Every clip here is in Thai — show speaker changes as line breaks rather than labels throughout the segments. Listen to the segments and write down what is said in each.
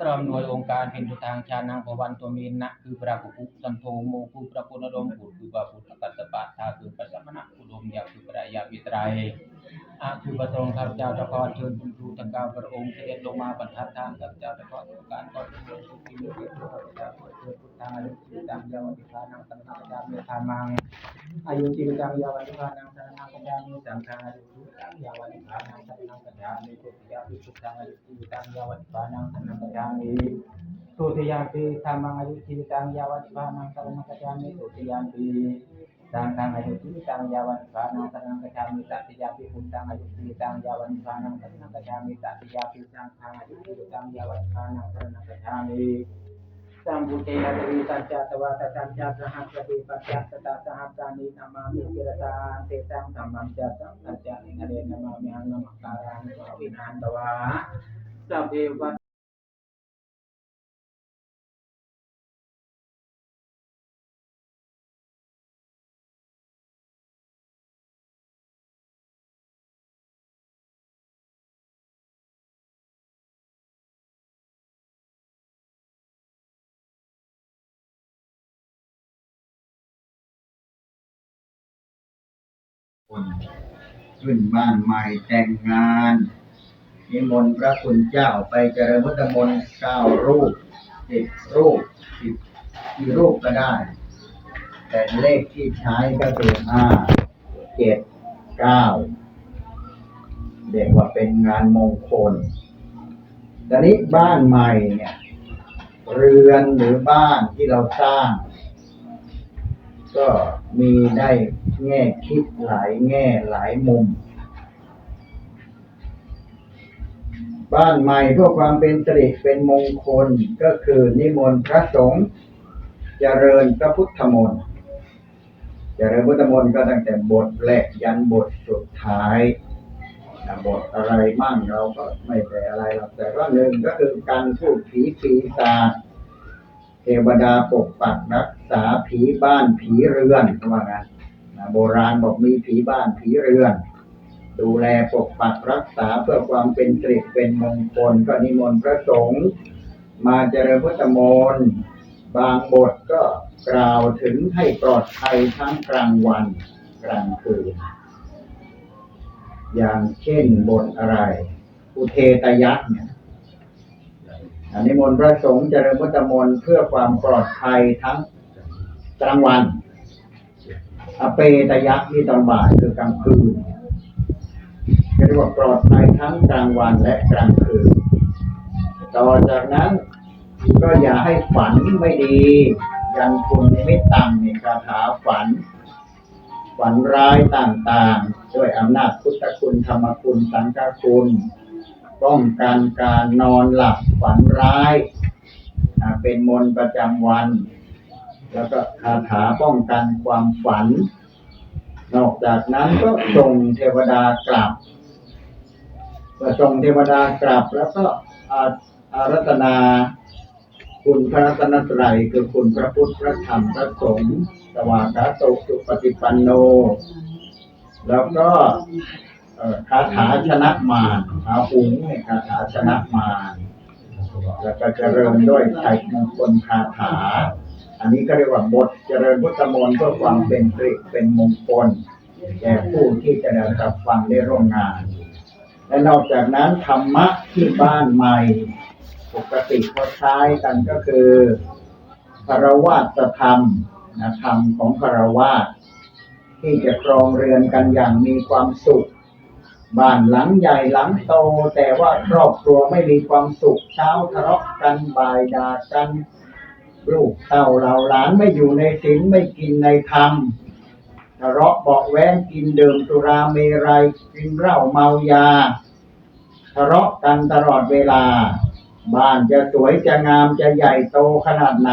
ตรอมหน่วยองค์การเป็นทุทางชานังพวันตัวมีนะคือพระกุกุสันโธโมคือพระพุทธดมกุคือพระพุทธกัสสปะทาคือพระสมณะอุดมยาคือพระยาวิตรัย อาคือพระทงข้าพเจ้าจะขอเชิญคุณครูทั้งเก้าพระองค์เสด็จลงมาบรรทัดทางข้าพเจ้าจะขอต้อการขอนเชิญสุขีมิเกตุข้าพเจ้าขอเชิญพุทธังอนุสิตังยาวัติภานังสังฆาจามิธามังอายุจิตังยาวันภานังสรณังกัจจามิสังฆังอายุจิตังยาวันภานังสรณังกัจจามิตุติยาปิสุตังอายุจิตังยาวันภานังสรณังกัจจามิตุติยาปิธรรมังอายุจิตังยาวันภานังสรณังกัจจามิตุติยาปิสังฆังอายุจิตังยาวันภานังสรณังกัจจามิตติยาปิพุทธังอายุจิตังยาวันภานังสรณังกัจจามิตติยาปิสังฆังอายุจิตังยาวันภานังสรณังกัจจามิสัมพุเทนะเทวิตัจจตวาต ตัญจสหัสสติปัจจัตตาสหัสสานินามามิกิรตาเตตังธรรมังจัตตังปัจจานินา
คนขึ้นบ้านใหม่แต่งงานนิมนต์พระคุณเจ้าไปเจริญพุทธมนต์เก้ารูปสิบรูปสิบกี่รูปก็ได้ แต่เลขที่ใช้ก็คือห้าเจ็ดเก้าเรียกว่าเป็นงานมงคลตอนนี้บ้านใหม่เนี่ย เรือนหรือบ้านที่เราสร้าง ก็มีได้ แง่คิดหลายแง่หลายมุม บ้านใหม่เพื่อความเป็นสิริเป็นมงคลก็คือนิมนต์พระสงฆ์เจริญพระพุทธมนต์เจริญพุทธมนต์ก็ตั้งแต่บทแรกยันบทสุดท้ายบทอะไรมั่งเราก็ไม่แต่อะไรหรอกแต่ว่าหนึ่งก็คือการพูดผีปีศาจเทวดาปกปักรักษาผีบ้านผีเรือนก็ว่างั้น โบราณบอกมีผีบ้านผีเรือน ดูแลปกปักรักษาเพื่อความเป็นสิริเป็นมงคลก็นิมนต์พระสงฆ์มาเจริญพุทธมนต์บางบทก็กล่าวถึงให้ปลอดภัยทั้งกลางวันกลางคืน อย่างเช่นบทอะไร อุเทตยักษ์เนี่ยอันนี้มนต์พระสงฆ์เจริญพุทธมนต์เพื่อความปลอดภัยทั้งกลางวัน อเปตยักษ์นี่ตอนบ่ายคือกลางคืนเรียกว่าปลอดภัยทั้งกลางวันและกลางคืน ต่อจากนั้นก็อย่าให้ฝันไม่ดี ยันทุนนิมิตตังในคาถาฝัน ฝันร้ายต่างๆ ด้วยอำนาจพุทธคุณธรรมคุณสังฆคุณป้องกันการนอนหลับฝันร้าย เป็นมนต์ประจำวัน แล้วก็คาถาป้องกันความฝัน นอกจากนั้นก็ส่งเทวดากลับเมื่อส่งเทวดากลับแล้วก็อาอารัตนาคุณพระรัตนตรัยคือคุณพระพุทธพระธรรมพระสงฆ์สวากาโตสุปฏิปันโน แล้วก็คาถาชนะมารอาหุงเนี่ยคาถาชนะมารแล้วก็เริญด้วยชัยมงคลคาถา อันนี้ก็เรียกว่าบทเจริญพุทธมนต์เพื่อความเป็นสิริเป็นมงคลแก่ผู้ที่จะได้รับฟังได้ร่วมงาน และนอกจากนั้นธรรมะที่บ้านใหม่ ปกติเขาใช้กันก็คือคารวาสธรรมนะธรรมของคารวาสที่จะครองเรือนกันอย่างมีความสุข บ้านหลังใหญ่หลังโต แต่ว่าครอบครัวไม่มีความสุขเช้าทะเลาะกันบ่ายด่ากัน ลูกเต่าเราหลานไม่อยู่ในศีลไม่กินในธรรมทะเลาะเบาะแว้งกินดื่มสุราเมรัยกินเหล้าเมายาทะเลาะกันตลอดเวลา บ้านจะสวยจะงามจะใหญ่โตขนาดไหน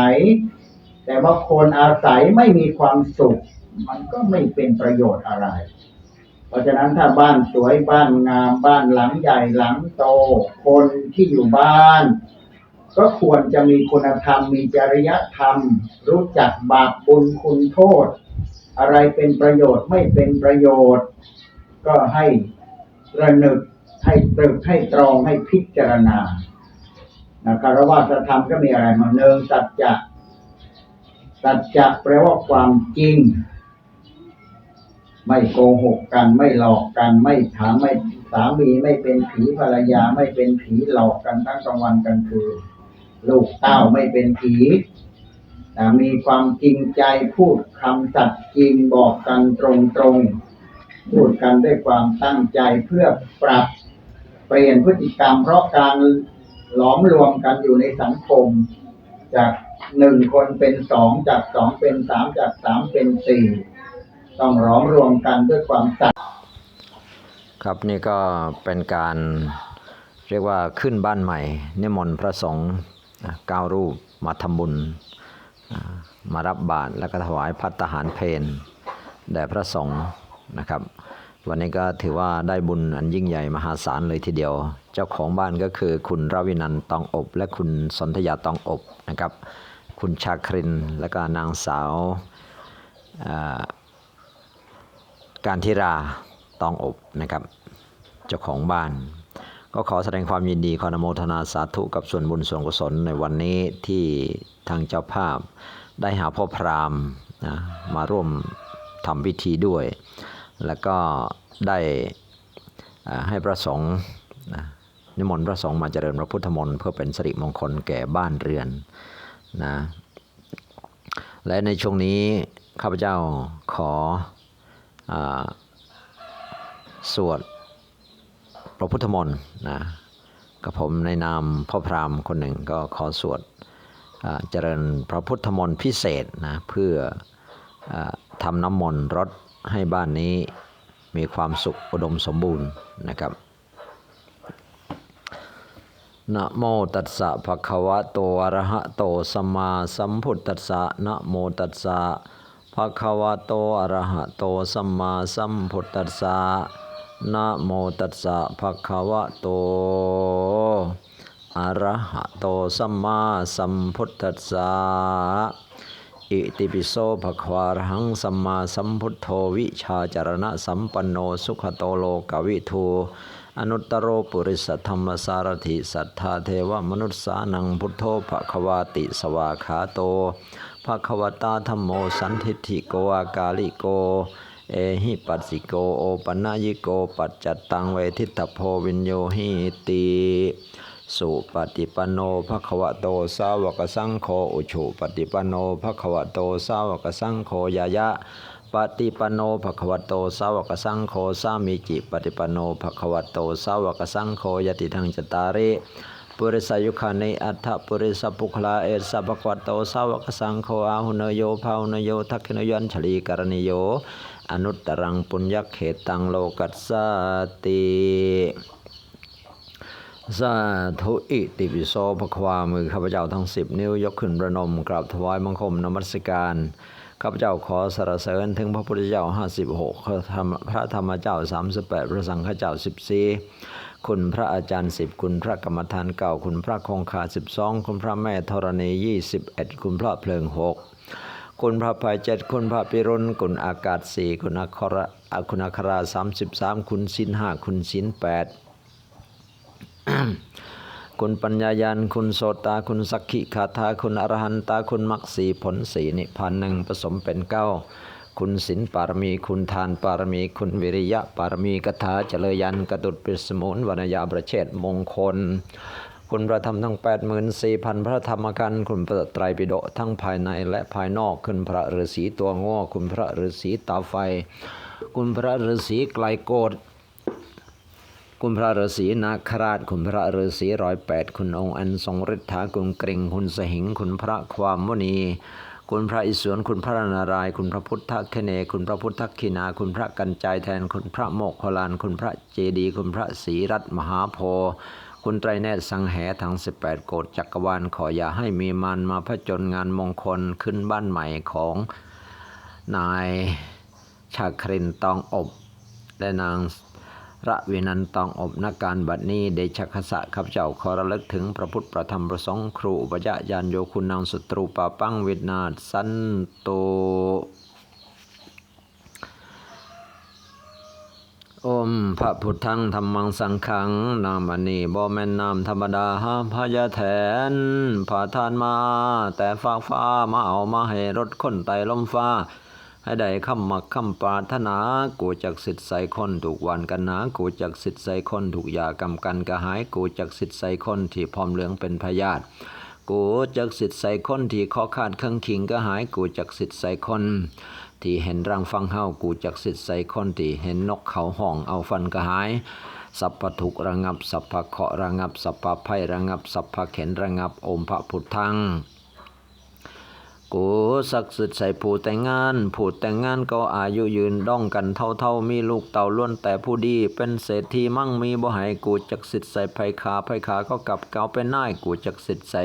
แต่ว่าคนอาศัยไม่มีความสุข มันก็ไม่เป็นประโยชน์อะไร เพราะฉะนั้นถ้าบ้านสวยบ้านงามบ้านหลังใหญ่หลังโต คนที่อยู่บ้าน ก็ควรจะมีคุณธรรม มีจริยธรรม รู้จักบาปบุญคุณโทษ อะไรเป็นประโยชน์ไม่เป็นประโยชน์ ก็ให้ระนึกให้ตรึกให้ตรองให้พิจารณานะคารวะธรรมก็มีอะไรมาหนึ่งสัจจะสัจจะแปลว่าความจริง ไม่โกหกกันไม่หลอกกัน ไม่ถามไม่สามีไม่เป็นผีภรรยาไม่เป็นผีหลอกกันทั้งกลางวันกลางคืน ลูกเต้าไม่เป็นผีแต่มีความจริงใจพูดคำสัตย์จริงบอกกันตรงๆ พูดกันด้วยความตั้งใจเพื่อปรับเปลี่ยนพฤติกรรมเพราะการหลอมรวมกันอยู่ในสังคม จากหนึ่งคนเป็นสองจากสองเป็นสามจากสามเป็นสี่ต้องหลอมรวมกันด้วยความสัตย์
ครับนี่ก็เป็นการเรียกว่าขึ้นบ้านใหม่นิมนต์พระสงฆ์ เก้ารูปมาทำบุญ มารับบาตรแล้วก็ถวายพัตตาหารเพนแด่พระสงฆ์นะครับ วันนี้ก็ถือว่าได้บุญอันยิ่งใหญ่มหาศาลเลยทีเดียว เจ้าของบ้านก็คือคุณรวินันตองอบ และคุณสนธยาตองอบนะครับ คุณชาครินและก็นางสาวการทิราตองอบนะครับ เจ้าของบ้าน ก็ขอแสดงความยินดีขออนโมทนาสาธุกับส่วนบุญส่วนกุศลในวันนี้ที่ทางเจ้าภาพได้หาพ่อพราหมณ์นะมาร่วมทำพิธีด้วย แล้วก็ได้ให้พระสงฆ์นะนิมนต์พระสงฆ์มาเจริญพระพุทธมนต์เพื่อเป็นสิริมงคลแก่บ้านเรือนนะและในช่วงนี้ข้าพเจ้าขออสวด ระพุทธมนต์นะกับผมในนามพ่อพราหมณ์คนหนึ่งก็ขอสวดเจริญพระพุทธมนต์พิเศษนะเพื่ออทำน้ำมนต์รดให้บ้านนี้มีความสุขอุดมสมบูรณ์นะครับนะโมตัสสะภะคะวะโตอะระหะโตสัมมาสัมพุทธัสสะนะโมตัสสะภะคะวะโตอะระหะโตสัมมาสัมพุทธัสสะ นะโมตัสสะภะคะวะโตอะระหะโตสัมมาสัมพุทธัสสะอิติปิโสภะควะอะระหังสัมมาสัมพุทโธวิชาจารณะสัมปันโนสุขโตโลกวิทูอนุตตรโรปุริสธรรมสารถิสัทธาเทวมนุษย์สานังพุทโธภควาติสวาขาโตภควตาธรรมโมสันทิฏฐิโกอากาลิโก เอหิปัสสิโกโอปัญญิโกปัจจัตตังเวทิตโพวินโยหิติสุปฏิปันโนภควะโตสาวกสังโฆอุชุปฏิปันโนภควะโตสาวกสังโฆยายะปฏิปันโนภควะโตสาวกสังโฆสามิจิปฏิปันโนภควะโตสาวกสังโฆยติทังจตาริปุริสายุคานิอัฏฐปุริสปุคลาเอสภควโตสาวกสังโฆอาหุเนโยภาหุเนโยทักขินยัญชลีกรณิโย อนุตตรังปุญญเขตังโลกัสสติสาธุอิติปิโสภความือข้าพเจ้าทั้งสิบนิ้วยกขึ้นประนมกราบถวายบังคมนมัสการข้าพเจ้าขอสรรเสริญถึงพระพุทธเจ้า56พระธรรมพระธรรมเจ้า38พระสังฆเจ้า14คุณพระอาจารย์10คุณพระกรรมฐานเก่าคุณพระคงคา12คุณพระแม่ธรณี21คุณพระเพลิง6 คุณพระภัยเจ็ดคุณพระปิรุณคุณอากาศสี่คุณอัคระอ่าคุณอัคราสามสิบสามคุณสินห้าคุณสินแปดคุณปัญญายานคุณโสตาคุณสักขิคาถาคุณอรหันตาคุณมักสีผลสีนิพพานหนึ่งผสมเป็นเก้าคุณศีลปารมีคุณทานปารมี คุณวิริยะปารมีกถาเจริยันกระดุดปิสมุนวรรณยาประเชษมงคล คุณพระธรรมทั้ง 84,000 พระธรรมกันคุณพระไตรปิฎกทั้งภายในและภายนอกคุณพระฤาษีตัวง้อคุณพระฤาษีตาไฟ คุณพระฤาษีไกลโกฏคุณพระฤาษีนาคราช คุณพระฤาษีร้อยแปดคุณองค์อันทรงฤทธาคุณเกรงคุณสหิง คุณพระความมุนีคุณพระอิศวรคุณพระนารายคุณพระพุทธคเน คุณพระพุทธคินา คุณพระกัญจายแทน คุณพระโมกขลาน คุณพระเจดียคุณพระศรีรัตมหาโพธิ คุณไตรเนตรสังแหทั้ง 18 โกฏจักรวาลขออย่าให้มีมันมาผจญงานมงคลขึ้นบ้านใหม่ของนายชาครินตองอบ และนางระวินันตองอบนักการบัดนี้เดชคสะข้าพเจ้าขอระลึกถึงพระพุทธประธรรมประสงค์ครูอุปยะยานโยคุณนางสตรูปาปังเวทนาสันโต อมพระพุทธังธรรมังสังขังนามันนี้บ่แม่นนามธรรมดาพยาแทนผาทานมา แต่ฟากฟ้ามาเอามาให้รถคนไต่ลมฟ้า ให้ได้คำมักคำปาถนา กูจักสิทธิ์ใส่คนถูกวันกันหนากูจักสิทธิ์ใส่คนถูกยากำกันกระหาย กูจักสิทธิ์ใส่คนที่พร้อมเหลืองเป็นพยาธิกูจักสิทธิ์ใส่คนที่ขอขาดเครื่องขิงกระหาย กูจักสิทธิ์ใส่คน ที่เห็นรังฟังเฮากูจักสิทธิ์ใส่คนที่เห็นนกเขาห้องเอาฟันกระหาย สัพพทุกระงับ สัพพะเคาะระงับ สัพพะภัยระงับ สัพพะเข็นระงับโอมพระพุทธังกูศักดิ์สิทธิ์ใส่ผู้แต่งงาน ผู้แต่งงานก็อายุยืนด้องกันเท่าเท่าๆมีลูกเต่าล้วนแต่ผู้ดี เป็นเศรษฐีมั่งมีบ่ให้กูจักสิทธิ์ใส่ไผขาไผขาก็กลับเก่าเป็นนายกูจักสิทธิ์ใส่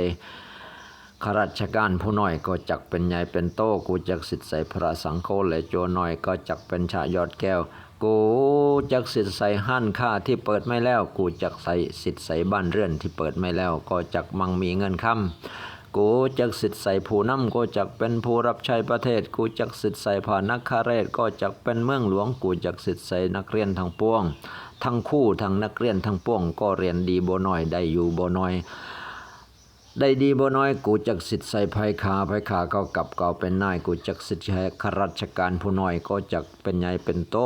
ข้าราชการผู้น้อยก็จักเป็นใหญ่เป็นโตกูจักสิทธิ์ใส่พระสังโฆและโจน้อยก็จักเป็นชายอดแก้ว กูจักสิทธิ์ใส่ห้านค่าที่เปิดไม่แล้ว กูจักใส่สิทธิ์ใส่บ้านเรือนที่เปิดไม่แล้ว ก็จักมั่งมีเงินค้ำกูจักสิทธิ์ใส่ผู้นำกูจักเป็นผู้รับใช้ประเทศ กูจักสิทธิ์ใส่ผ่านนักคาเรศก็จักเป็นเมืองหลวง กูจักสิทธิ์ใส่นักเรียนทั้งปวง ทั้งคู่ทั้งนักเรียนทั้งปวงก็เรียนดีโบน้อยได้อยู่โบน้อย ได้ดีบ่น้อยกูจักสิทธิ์ใส่ไผขาไผขาก็กลับเก่าเป็นนายกูจักสิทธิ์ใช้ข้าราชการผู้น้อยก็จักเป็นใหญ่เป็นโต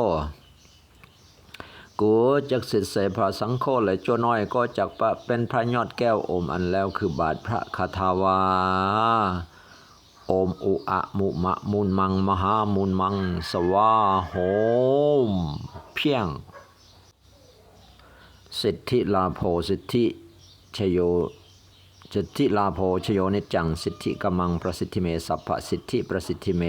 กูจักสิทธิ์ใส่พระสังโฆและโจน้อยก็จักปะเป็นพระยอดแก้วอมอันแล้วคือบาทพระคาถาวาโอมอุอะมุมะมุนมังมหามุนมัง สวาโหม เพียง สิทธิลาโภสิทธิชโย สิทธิลาโภชโยนิจจังสิทธิกมังประสิทธิเมสัพพสิทธิประสิทธิเม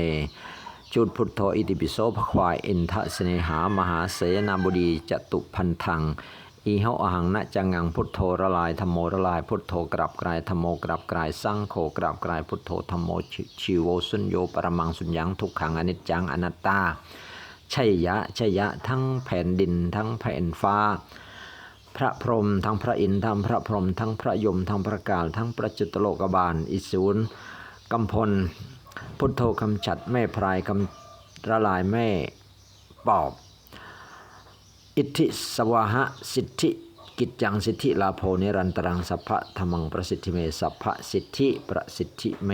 จุดพุทโธอิติปิโสภควายอินทะเสนหามหาเสนาบดีจตุพันธังอีเฮาอหังนะจังงังพุทโธระลายธรรมโมระลายพุทโธกราบกลายธรรมโมกราบกลายสังโฆกราบกลายพุทโธธรรมโมชิชิโวสุญโยปรมังสุญญังทุกขังอนิจจังอนัตตาชัยยะชัยยะทั้งแผ่นดินทั้งแผ่นฟ้า พระพรหมทั้งพระอินทร์ทั้งพระพรหมทั้งพระยมทั้งพระกาลทั้งประจุตโลกบาล อิศูนย์กำพล พุทโธคำจัดแม่พรายคำระลายแม่ปอบ อิทธิสวาหะสิทธิกิจจังสิทธิลาโพนิรันตรังสัพพะธรรมังประสิทธิเมสัพพะสิทธิประสิทธิเม